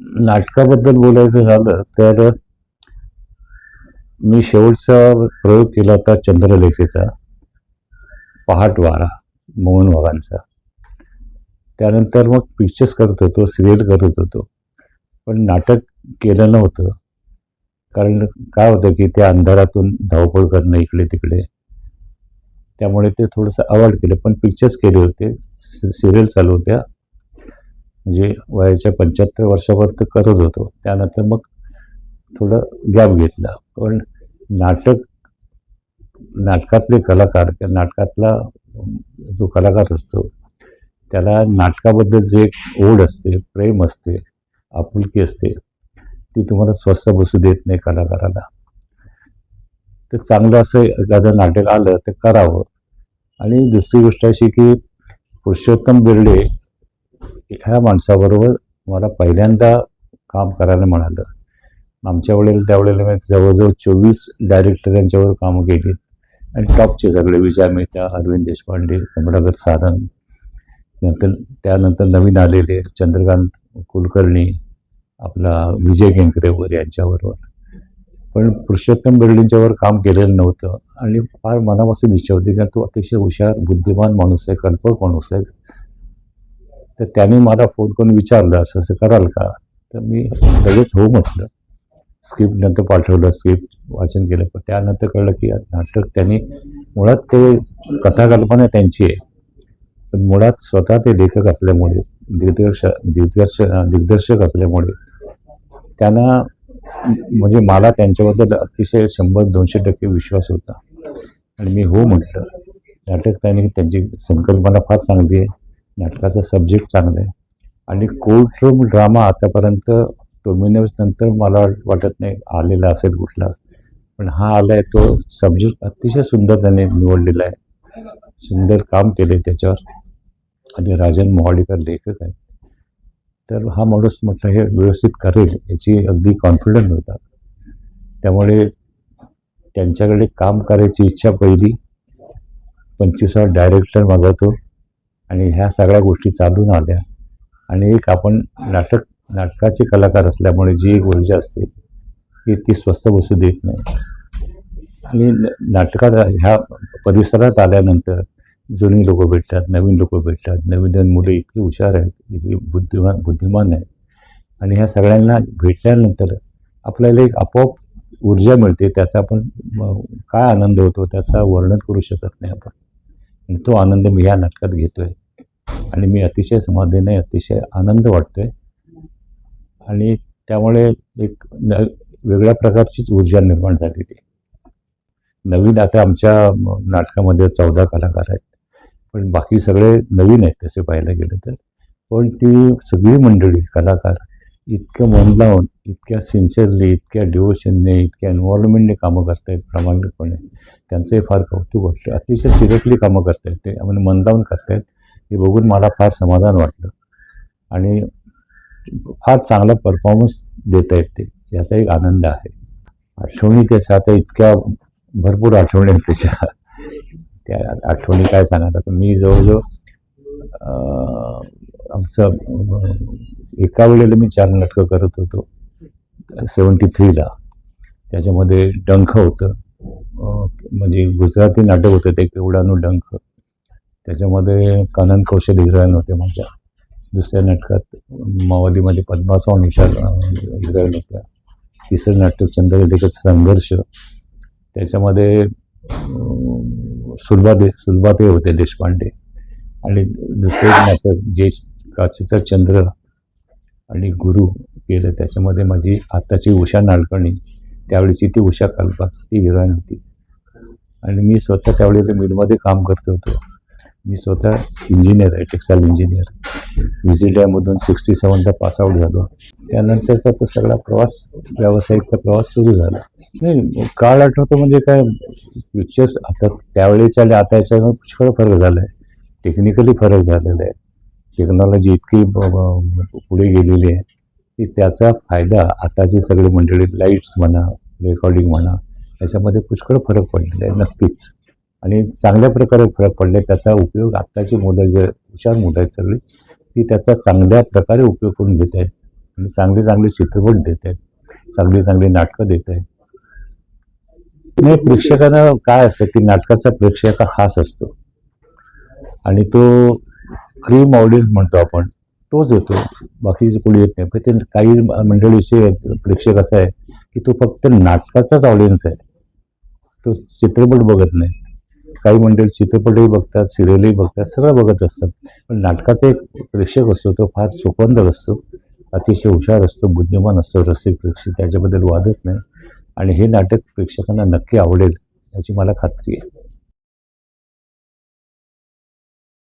नाटकाबद्दल बोलायचं झालं तर मी शेवटचा प्रयोग केला होता चंद्रलेखेचा पहाट वारा मोहन वाघांचा. त्यानंतर मग पिक्चर्स करत होतो सिरियल करत होतो. पण नाटक केलं नव्हतं. कारण काय होतं की त्या अंधारातून धावपळ करणं इकडे तिकडे. त्यामुळे ते थोडंसं अवॉइड केलं. पण पिक्चर्स केले होते सिरियल चालू होत्या. म्हणजे वयाच्या पंच्याहत्तर वर्षापर्यंत करत होतो. त्यानंतर मग थोडं गॅप घेतला. पण नाटक नाटकातले कलाकार किंवा नाटकातला जो कलाकार असतो त्याला नाटकाबद्दल जे एक ओढ असते प्रेम असते आपुलकी असते ती तुम्हाला स्वस्त बसू देत नाही कलाकाराला. तर चांगलं असं एखादं नाटक आलं तर करावं. आणि दुसरी गोष्ट अशी की पुरुषोत्तम बिर्डे ह्या माणसाबरोबर मला पहिल्यांदा काम करायला मिळालं आमच्या वेळेला त्यावेळेला मी जवळजवळ चोवीस डायरेक्टर यांच्यावर कामं केली. आणि टॉपचे सगळे विजय मेहता अरविंद देशपांडे कमलाकर सारंग. नंतर त्यानंतर नवीन आलेले चंद्रकांत कुलकर्णी आपला विजय केंकरे वगैरे यांच्याबरोबर. पण पुरुषोत्तम बिर्डींच्यावर काम केलेलं नव्हतं. आणि फार मनापासून इच्छा होती कारण तो अतिशय हुशार बुद्धिमान माणूस आहे कल्पक माणूस आहे. तर त्याने मला फोन करून विचारलं असं असं कराल का? तर मी लगेच हो म्हटलं. स्क्रिप्ट नंतर पाठवलं स्क्रिप्ट वाचन केलं. पण त्यानंतर कळलं की नाटक त्यांनी मुळात ते कथाकल्पना त्यांची आहे. पण मुळात स्वतः ते लेखक असल्यामुळे दिग्दर्श दिग्दर्श दिग्दर्शक असल्यामुळे त्यांना म्हणजे मला त्यांच्याबद्दल अतिशय शंभर दोनशे टक्के विश्वास होता. आणि मी हो म्हटलं. नाटक त्यांनी त्यांची संकल्पना फार चांगली आहे. नाटकाचा सब्जेक्ट चांगला आहे. आणि कोर्ट रूम ड्रामा आतापर्यंत डोमिनोज नंतर मला वाटत नाही आलेला असेल कुठला. पण हा आला आहे तो सब्जेक्ट अतिशय सुंदर त्याने निवडलेला आहे. सुंदर काम केले त्याच्यावर. आणि राजन मोहाडीकर लेखक आहेत. तर हा माणूस म्हटलं हे व्यवस्थित करेल याची अगदी कॉन्फिडंट होता. त्यामुळे त्यांच्याकडे काम करायची इच्छा पहिली. पंचवीसावा डायरेक्टर माझा तो. आणि ह्या सगळ्या गोष्टी चालून आल्या. आणि एक आपण नाटक नाटकाचे कलाकार असल्यामुळे जी एक ऊर्जा असते की ती स्वस्त बसू देत नाही. आणि न- नाटकात ह्या परिसरात आल्यानंतर जुनी लोक भेटतात नवीन लोक भेटतात नवीन नवीन मुलं इतकी हुशार आहेत इतकी बुद्धिमान बुद्धिमान आहेत. आणि ह्या सगळ्यांना भेटल्यानंतर आपल्याला एक आपोआप ऊर्जा मिळते त्याचा आपण काय आनंद होतो त्याचा वर्णन करू शकत नाही आपण. आणि तो आनंद मी या नाटकात घेतोय. आणि मी अतिशय समाधीने अतिशय आनंद वाटतोय. आणि त्यामुळे एक न वेगळ्या प्रकारचीच ऊर्जा निर्माण झालेली. नवीन आता आमच्या नाटकामध्ये चौदा कलाकार आहेत. पण बाकी सगळे नवीन आहेत तसे पाहायला गेलं तर. पण ती सगळी मंडळी कलाकार इतकं मन लावून इतक्या सिन्सिअरली इतक्या डिवोशनने इतक्या इन्व्हॉल्वमेंटने कामं करतायत प्रामाणिकपणे. त्यांचंही फार कौतुक वाटतं. अतिशय सिरियसली कामं करतायत ते म्हणजे मन लावून करतायत हे बघून मला फार समाधान वाटलं. आणि फार चांगला परफॉर्मन्स देत आहेत ते. याचा एक आनंद आहे. आठवणी त्याच्या आता इतक्या भरपूर आठवणी आहेत त्याच्या. त्या आठवणी काय सांगणार आता मी जवळजवळ आमचं एका वेळेला मी चार नाटकं करत होतो. सेवन्टी थ्रीला त्याच्यामध्ये डंख होतं. म्हणजे गुजराती नाटक होतं ते केवडानू डंख. त्याच्यामध्ये कानन कौशल हिरायन होते माझ्या. दुसऱ्या नाटकात मावलीमध्ये पद्मासवान हुशार हिरायन होत्या. तिसरं नाटक चंद्रलेखाचा संघर्ष. त्याच्यामध्ये अं, सुलभादे सुलभाते होते देशपांडे. आणि दुसरे नाटक जे काचेचा चंद्र आणि गुरु केलं त्याच्यामध्ये माझी आत्ताची उषा नाडकर्णी त्यावेळीची ती उषा कल्पा ती हिरोईन होती. आणि मी स्वतः त्यावेळेला मिलमध्ये काम करत होतो. मी स्वतः इंजिनियर आहे टेक्स्टाईल इंजिनियर विजिलियामधून सिक्स्टी सेवनचा पासआउट झालो. त्यानंतरचा तो सगळा प्रवास व्यावसायिकचा प्रवास सुरू झाला. नाही काळ आठवतो म्हणजे काय पिक्चर्स आता त्यावेळेच्या आणि आता याच्यामध्ये पुष्कळ फरक झाला आहे टेक्निकली फरक झालेला आहे. टेक्नॉलॉजी इतकी ब- पुढे गेलेली आहे की त्याचा फायदा आताची सगळी मंडळी लाईट्स म्हणा रेकॉर्डिंग म्हणा याच्यामध्ये पुष्कळ फरक पडलेला आहे नक्कीच. आणि चांगल्या प्रकारे फरक पडले त्याचा उपयोग आत्ताची मुलं जे हुशार मुलं आहेत सगळी ती त्याचा चांगल्या प्रकारे उपयोग करून घेत आहेत. आणि चांगले चांगले चित्रपट देत आहेत चांगली चांगली नाटकं देत आहेत. नाही प्रेक्षकांना काय असतं की नाटकाचा प्रेक्षक हा खास असतो. आणि तो क्रीम ऑडियन्स म्हणतो आपण तोच येतो. बाकीचे कोणी येत नाही पण ते काही मंडळीचे प्रेक्षक असा आहे की तो फक्त नाटकाचाच ऑडियन्स आहे. तो चित्रपट बघत नाही. काही मंडळी चित्रपटही बघतात सिरियलही बघतात सगळं बघत असतात. पण नाटकाचा एक प्रेक्षक असतो तो फार चोखंदर असतो अतिशय हुशार असतो बुद्धिमान असतो रसिक प्रेक्षक त्याच्याबद्दल वादच नाही. आणि हे नाटक प्रेक्षकांना नक्की आवडेल याची मला खात्री आहे.